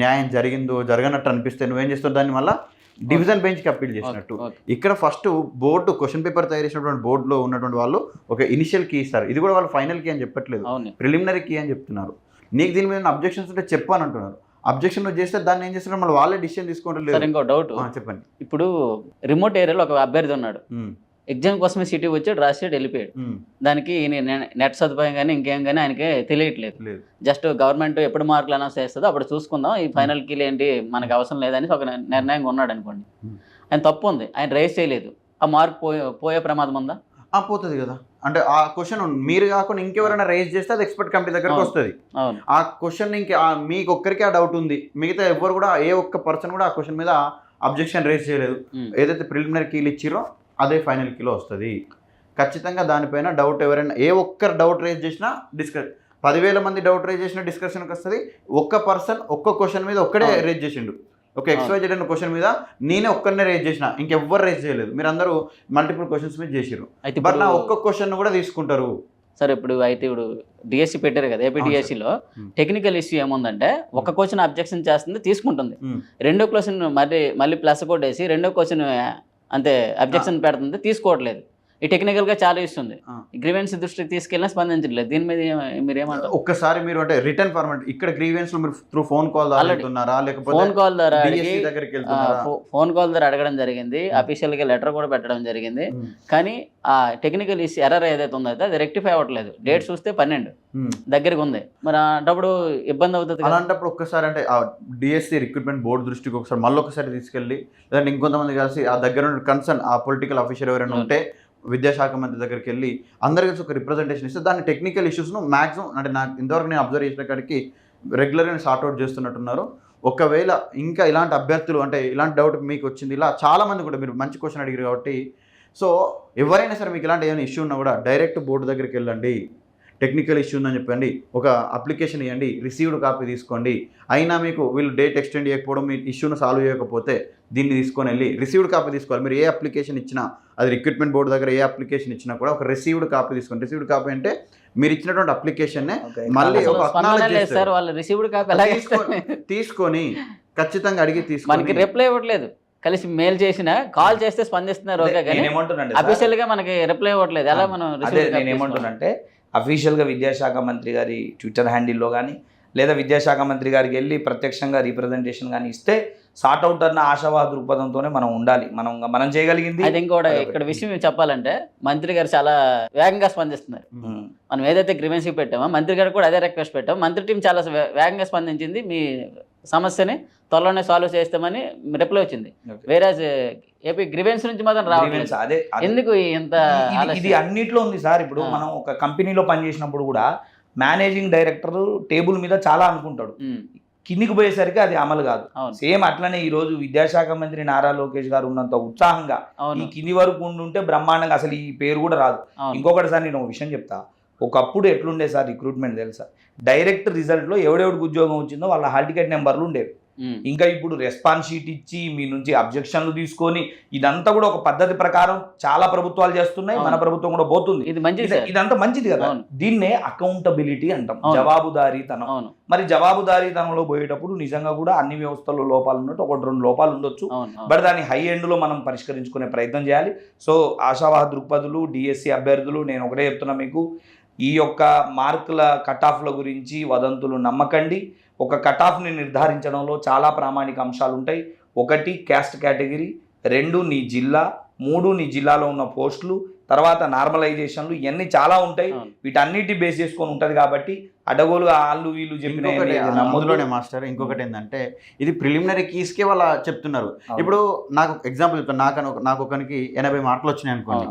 న్యాయం జరిగిందో జరగనట్టు అనిపిస్తే నువ్వేం చేస్తావు? దాన్ని మళ్ళీ డివిజన్ బెంచ్కి అప్పీల్ చేసినట్టు. ఇక్కడ ఫస్ట్ బోర్డు క్వశ్చన్ పేపర్ తయారు చేసినటువంటి బోర్డులో ఉన్నటువంటి వాళ్ళు ఒక ఇనిషియల్ కీ ఇస్తారు. ఇది కూడా వాళ్ళు ఫైనల్ కీ అని చెప్పట్లేదు. ప్రిలిమినరీ కీ అని చెప్తున్నారు. నీకు దీని మీద అబ్జెక్షన్స్ ఉంటే చెప్పు అని అంటున్నారు. అబ్జెక్షన్ నువ్వు చేస్తే దాన్ని ఏం చేస్తున్నారు? మళ్ళీ వాళ్ళే డిసిషన్ తీసుకుంటారు. సార్ లేదు ఇంకో డౌట్. చెప్పండి. ఇప్పుడు రిమోట్ ఏరియాలో ఒక అభ్యర్థి ఉన్నాడు. ఎగ్జామ్ కోసమే సిటీ వచ్చాడు రాసాడు వెళ్ళిపోయాడు. దానికి నెట్ సదుపాయం కానీ ఇంకేం కానీ ఆయనకి తెలియట్లేదు. లేదు. జస్ట్ గవర్నమెంట్ ఎప్పుడు మార్కులు అనౌన్స్ చేస్తుందో అప్పుడు చూసుకుందాం ఈ ఫైనల్ కీలు ఏంటి మనకు అవసరం లేదని ఒక నిర్ణయంగా ఉన్నాడు అనుకోండి. ఆయన తప్పు ఉంది ఆయన రైస్ చేయలేదు. ఆ మార్క్ పోయే పోయే ప్రమాదం ఉందా? ఆ పోతుంది కదా. అంటే ఆ క్వశ్చన్ మీరు కాకుండా ఇంకెవరైనా రేజ్ చేస్తే అది ఎక్స్పర్ట్ కమిటీ దగ్గరకు. వస్తుంది. ఆ క్వశ్చన్ ఇంక మీకు ఒక్కరికి ఆ డౌట్ ఉంది. మిగతా ఎవరు కూడా ఏ ఒక్క పర్సన్ కూడా ఆ క్వశ్చన్ మీద అబ్జెక్షన్ రేజ్ చేయలేదు. ఏదైతే ప్రిలిమినరీ కీలు ఇచ్చిరో అదే ఫైనల్ కీలో వస్తుంది. ఖచ్చితంగా దానిపైన డౌట్ ఎవరైనా ఏ ఒక్కరు డౌట్ రేజ్ చేసినా డిస్కస్ పదివేల మంది డౌట్ రేజ్ చేసిన డిస్కషన్కి వస్తుంది. ఒక్క పర్సన్ ఒక్క క్వశ్చన్ మీద ఒక్కడే. రేజ్ చేసిండు. ఒక ఎక్స్వైజెడ్ అనే క్వశ్చన్ మీద నేనే ఒక్కరినే రేజ్ చేసిన ఇంకెవ్వరు రేజ్ చేయలేదు. మీరు అందరూ మల్టిపుల్ క్వశ్చన్స్ మీద చేసిరు అయితే బట్ నా ఒక్క క్వశ్చన్ కూడా తీసుకుంటారు. సరే ఇప్పుడు అయితే ఇప్పుడు డిఎస్సి పెట్టారు కదా ఏపీ. డిఎస్సిలో. టెక్నికల్ ఇష్యూ ఏముందంటే ఒక క్వశ్చన్ అబ్జెక్షన్ చేస్తుంది తీసుకుంటుంది. రెండో క్వశ్చన్ మళ్ళీ మళ్ళీ ప్లస్ కొట్టేసి రెండో క్వశ్చన్ అంతే అబ్జెక్షన్ పెడుతుంది తీసుకోవట్లేదు. ఈ టెక్నికల్గా చాలా ఇస్తుంది. గ్రీవెన్స్ దృష్టికి తీసుకెళ్ళినా స్పందించట్లేదు. దీని మీద మీరు ఏమంటారు? ఒక్కసారి మీరు అంటే రిటర్న్ ఫార్మాట్ ఇక్కడ గ్రీవెన్స్లో మీరు త్రూ ఫోన్ కాల్ ద్వారా లేకపోతే ఫోన్ కాల్ ద్వారా దగ్గరికి ఫోన్ కాల్ ద్వారా అడగడం జరిగింది. అఫీషియల్గా లెటర్ కూడా పెట్టడం జరిగింది. ఉమ్, కానీ ఆ టెక్నికల్ ఇష్యూ ఎర్రర్ ఏదైతే ఉందో అది రెక్టిఫై అవ్వట్లేదు. డేట్ చూస్తే పన్నెండు. ఉమ్. దగ్గరికి ఉంది. మరి అప్పుడు ఇబ్బంది అవుతుంది. అలాంటప్పుడు ఒక్కసారి అంటే ఆ డిఎస్సి రిక్రూట్మెంట్ బోర్డు దృష్టికి ఒకసారి మళ్ళీ ఒకసారి తీసుకెళ్ళి లేదంటే ఇంకొంతమంది కలిసి ఆ దగ్గర ఉన్న కన్సర్న్ ఆ పొలిటికల్ ఆఫీసర్ ఎవరైనా ఉంటే విద్యాశాఖ మంత్రి దగ్గరికి వెళ్ళి అందరికీ ఒక రిప్రజెంటేషన్ ఇస్తే దాని టెక్నికల్ ఇష్యూస్ను మ్యాక్సిమం అంటే నాకు ఇంతవరకు నేను అబ్జర్వ్ చేసిన కాడికి రెగ్యులర్గా సార్ట్అవుట్ చేస్తున్నట్టున్నారు. ఒకవేళ ఇంకా ఇలాంటి అభ్యర్థులు అంటే ఇలాంటి డౌట్ మీకు వచ్చింది ఇలా చాలామంది కూడా మీరు మంచి క్వశ్చన్ అడిగారు కాబట్టి సో ఎవరైనా సరే మీకు ఇలాంటి ఏమైనా ఇష్యూ ఉన్నా కూడా డైరెక్ట్ బోర్డు దగ్గరికి వెళ్ళండి. టెక్నికల్ ఇష్యూ ఉందని చెప్పండి. ఒక అప్లికేషన్ ఇవ్వండి రిసీవ్డ్ కాపీ తీసుకోండి. అయినా మీకు వీళ్ళు డేట్ ఎక్స్టెండ్ చేయకపోవడం మీ ఇష్యూను సాల్వ్ చేయకపోతే దీన్ని తీసుకొని వెళ్ళి రిసీవ్డ్ కాపీ తీసుకోవాలి. మీరు ఏ అప్లికేషన్ ఇచ్చినా అది రిక్రూట్మెంట్ బోర్డు దగ్గర ఏ అప్లికేషన్ ఇచ్చినా కూడా ఒక రిసీవ్డ్ కాపీ తీసుకోండి. రిసీవ్డ్ కాపీ అంటే మీరు ఇచ్చినటువంటి అప్లికేషన్నే. మళ్ళీ ఒక తీసుకొని ఖచ్చితంగా అడిగి తీసుకొని రిప్లై ఇవ్వట్లేదు. కలిసి మెయిల్ చేసిన కాల్ చేస్తే స్పందిస్తున్నారు అఫీషియల్గా మనకి రిప్లై ఇవ్వట్లేదు. ఎలా మనం నేను? ఏమంటున్నానంటే అఫీషియల్గా విద్యాశాఖ మంత్రి గారి ట్విట్టర్ హ్యాండిల్లో కానీ లేదా విద్యాశాఖ మంత్రి గారికి వెళ్ళి ప్రత్యక్షంగా రీప్రజెంటేషన్ కానీ ఇస్తే సార్ట్ అవుట్ అన్న ఆశావాద దృక్పథంతోనే మనం ఉండాలి మనం మనం చేయగలిగింది అది ఇంకోటి. ఇక్కడ విషయం చెప్పాలంటే మంత్రి గారు చాలా వేగంగా స్పందిస్తున్నారు. మనం ఏదైతే గ్రివెన్సీ పెట్టామో మంత్రి గారు కూడా అదే రిక్వెస్ట్ పెట్టాం మంత్రి టీం చాలా వేగంగా స్పందించింది మీ సమస్యని త్వరలోనే సాల్వ్ చేస్తామని రిప్లై వచ్చింది. Okay. వేరే ఏపీ గ్రివెన్స్ నుంచి మాత్రం Grievance, అదే. ఎందుకు ఇంత ఇది-? అన్నిట్లో ఉంది సార్. ఇప్పుడు. మనం ఒక కంపెనీలో పనిచేసినప్పుడు కూడా మేనేజింగ్ డైరెక్టర్ టేబుల్ మీద చాలా అనుకుంటాడు. కిందికి పోయేసరికి అది అమలు కాదు. సేమ్ అట్లనే ఈ రోజు విద్యాశాఖ మంత్రి నారా లోకేష్ గారు ఉన్నంత ఉత్సాహంగా ఈ కింది వరకు ఉండుంటే బ్రహ్మాండంగా అసలు ఈ పేరు కూడా రాదు. అవును. ఇంకొకటి సార్ నేను ఒక విషయం చెప్తా. ఒకప్పుడు ఎట్లుండే సార్ రిక్రూట్మెంట్ తెలుసా? డైరెక్ట్ రిజల్ట్లో ఎవడెవడికి ఉద్యోగం వచ్చిందో వాళ్ళ హాల్ టికెట్ నెంబర్లు ఉండేవి. ఇంకా ఇప్పుడు రెస్పాన్స్ షీట్ ఇచ్చి మీ నుంచి అబ్జెక్షన్లు తీసుకొని ఇదంతా కూడా ఒక పద్ధతి ప్రకారం చాలా ప్రభుత్వాలు చేస్తున్నాయి మన. ప్రభుత్వం కూడా పోతుంది. ఇది మంచిది ఇదంతా మంచిది కదా. దీన్నే అకౌంటబిలిటీ అంటాం. జవాబుదారీతనం. మరి జవాబుదారీతనంలో పోయేటప్పుడు నిజంగా కూడా అన్ని వ్యవస్థల్లో లోపాలు ఉన్నట్టు ఒకటి రెండు లోపాలు ఉండొచ్చు. బట్ దాన్ని హై ఎండ్లో మనం పరిష్కరించుకునే ప్రయత్నం చేయాలి. సో ఆశావాహ దృక్పథులు డిఎస్సి అభ్యర్థులు నేను ఒకటే చెప్తున్నా మీకు. ఈ యొక్క మార్కుల కట్ ఆఫ్ల గురించి వదంతులు నమ్మకండి ఒక కట్ ఆఫ్ని నిర్ధారించడంలో చాలా ప్రామాణిక అంశాలు ఉంటాయి ఒకటి క్యాస్ట్ కేటగిరీ రెండు నీ జిల్లా మూడు నీ జిల్లాలో ఉన్న పోస్టులు తర్వాత నార్మలైజేషన్లు ఇవన్నీ చాలా ఉంటాయి. వీటన్నిటి బేస్ చేసుకొని ఉంటుంది కాబట్టి అడగోలుగా వాళ్ళు వీళ్ళు చెప్పిన. అందులోనే మాస్టర్ ఇంకొకటి ఏంటంటే ఇది ప్రిలిమినరీ కీస్కే వాళ్ళ చెప్తున్నారు. ఇప్పుడు నాకు ఎగ్జాంపుల్ చెప్తాను నాకు నాకు ఒకరికి ఎనభై మార్కులు వచ్చినాయి అనుకోండి.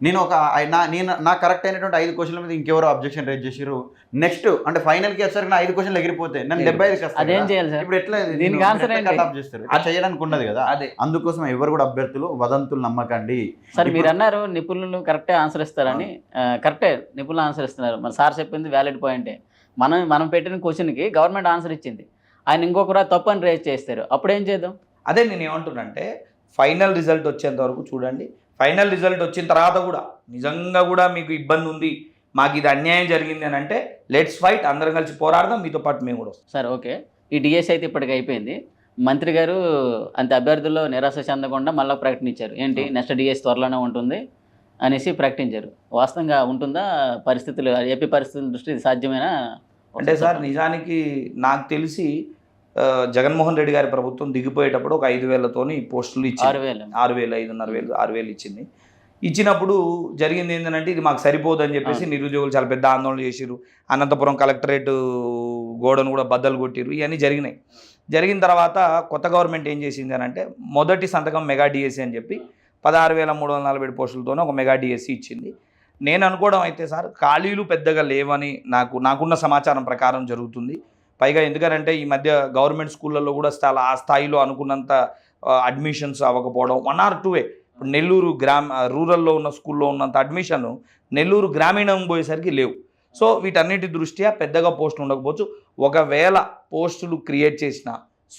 నేను ఒక నా నేను నా కరెక్ట్ అయినటువంటి ఐదు క్వశ్చన్ల మీద ఇంకెవరో అబ్జెక్షన్ రేజ్ చేసిరు నెక్స్ట్ అంటే ఫైనల్కి వచ్చేసరికి నా ఐదు క్వశ్చన్లు ఎగిరిపోతే నన్ను డెబ్బై అదేం కదా. చేయాలి సార్? ఇప్పుడు ఎట్లా? దీనికి మీరు off చేస్తారు? అది. చేయడానికి ఉండదు కదా? అదే. అందుకోసం ఎవరు కూడా అభ్యర్థులు వదంతులు నమ్మకండి. సార్ మీరు అన్నారు నిపుణులు కరెక్టే ఆన్సర్ ఇస్తారని. కరెక్టే నిపుణులు ఆన్సర్ ఇస్తున్నారు. మన సార్ చెప్పింది వ్యాలిడ్ పాయింటే మనం మనం పెట్టిన క్వశ్చన్కి గవర్నమెంట్ ఆన్సర్ ఇచ్చింది. ఆయన ఇంకొకరు తప్పు అని రేజ్ చేస్తారు. అప్పుడు ఏం చేద్దాం? అదే నేను ఏమంటున్నానంటే ఫైనల్ రిజల్ట్ వచ్చేంత వరకు చూడండి. ఫైనల్ రిజల్ట్ వచ్చిన తర్వాత కూడా నిజంగా కూడా మీకు ఇబ్బంది ఉంది మాకు ఇది అన్యాయం జరిగింది అని అంటే లెట్స్ ఫైట్ అందరం కలిసి పోరాడదాం మీతో పాటు మేము కూడా వస్తాం. Sir okay. ఈ డిఎస్ అయితే ఇప్పటికి అయిపోయింది. మంత్రి గారు అంత అభ్యర్థుల్లో నిరాశ చెందకుండా మళ్ళీ ప్రకటించారు. ఏంటి? నెక్స్ట్ డిఎస్ త్వరలోనే ఉంటుంది అనేసి ప్రకటించారు. వాస్తవంగా ఉంటుందా? పరిస్థితులు ఏపీ పరిస్థితుల దృష్టి సాధ్యమేనా? అంటే సార్ నిజానికి నాకు తెలిసి జగన్మోహన్ రెడ్డి గారి ప్రభుత్వం దిగిపోయేటప్పుడు ఒక ఐదు వేలతోని పోస్టులు ఇచ్చారు వేలు. ఆరు వేలు ఐదున్నర వేలు ఆరు వేలు ఇచ్చింది. ఇచ్చినప్పుడు జరిగింది ఏంటంటే ఇది మాకు సరిపోదు అని చెప్పేసి నిరుద్యోగులు చాలా పెద్ద ఆందోళన చేసిరు అనంతపురం కలెక్టరేట్ గోడను కూడా బద్దలు కొట్టిరు ఇవన్నీ జరిగినాయి. జరిగిన తర్వాత కొత్త గవర్నమెంట్ ఏం చేసింది అని అంటే మొదటి సంతకం మెగా డిఎస్సి అని చెప్పి పదహారు వేల మూడు వందల నలభై పోస్టులతోనే ఒక మెగా డిఎస్సి ఇచ్చింది. నేను అనుకోవడం అయితే సార్ ఖాళీలు పెద్దగా లేవని నాకు నాకున్న సమాచారం ప్రకారం జరుగుతుంది. పైగా ఎందుకనంటే ఈ మధ్య గవర్నమెంట్ స్కూళ్ళల్లో కూడా చాలా ఆ స్థాయిలో అనుకున్నంత అడ్మిషన్స్ అవ్వకపోవడం వన్ ఆర్ టూ ఇప్పుడు నెల్లూరు గ్రామ రూరల్లో ఉన్న స్కూల్లో ఉన్నంత అడ్మిషన్ నెల్లూరు గ్రామీణం పోయేసరికి లేవు. సో వీటన్నిటి దృష్ట్యా పెద్దగా పోస్టులు ఉండకపోవచ్చు. ఒకవేళ పోస్టులు క్రియేట్ చేసిన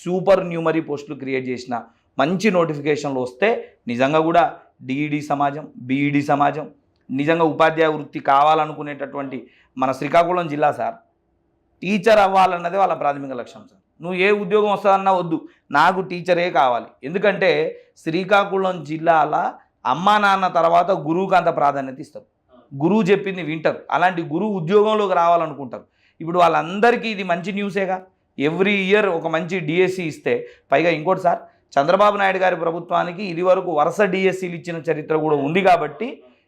సూపర్ న్యూమరీ పోస్టులు క్రియేట్ చేసిన మంచి నోటిఫికేషన్లు వస్తే నిజంగా కూడా డిఈడి సమాజం బీఈడి సమాజం నిజంగా ఉపాధ్యాయ వృత్తి కావాలనుకునేటటువంటి మన శ్రీకాకుళం జిల్లా సార్ టీచర్ అవ్వాలన్నదే వాళ్ళ ప్రాథమిక లక్ష్యం సార్ నువ్వు ఏ ఉద్యోగం వస్తుందన్నా వద్దు. నాకు టీచరే కావాలి. ఎందుకంటే శ్రీకాకుళం జిల్లాల అమ్మా నాన్న తర్వాత గురువుకి అంత ప్రాధాన్యత ఇస్తారు. గురువు చెప్పింది వింటారు. అలాంటి గురువు ఉద్యోగంలోకి రావాలనుకుంటారు. ఇప్పుడు వాళ్ళందరికీ ఇది మంచి న్యూసేగా. ఎవ్రీ ఇయర్ ఒక మంచి డిఎస్సి ఇస్తే పైగా ఇంకోటి సార్ చంద్రబాబు నాయుడు గారి ప్రభుత్వానికి ఇది వరకు వరుస డిఎస్సీలు ఇచ్చిన చరిత్ర కూడా ఉంది కాబట్టి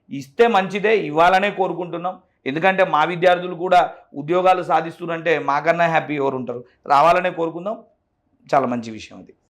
ఇస్తే మంచిదే ఇవ్వాలనే కోరుకుంటున్నాం. ఎందుకంటే మా విద్యార్థులు కూడా ఉద్యోగాలు సాధిస్తున్నంటే మాకన్నా హ్యాపీ ఎవరు ఉంటారు రావాలనే కోరుకుందాం. చాలా మంచి విషయం అది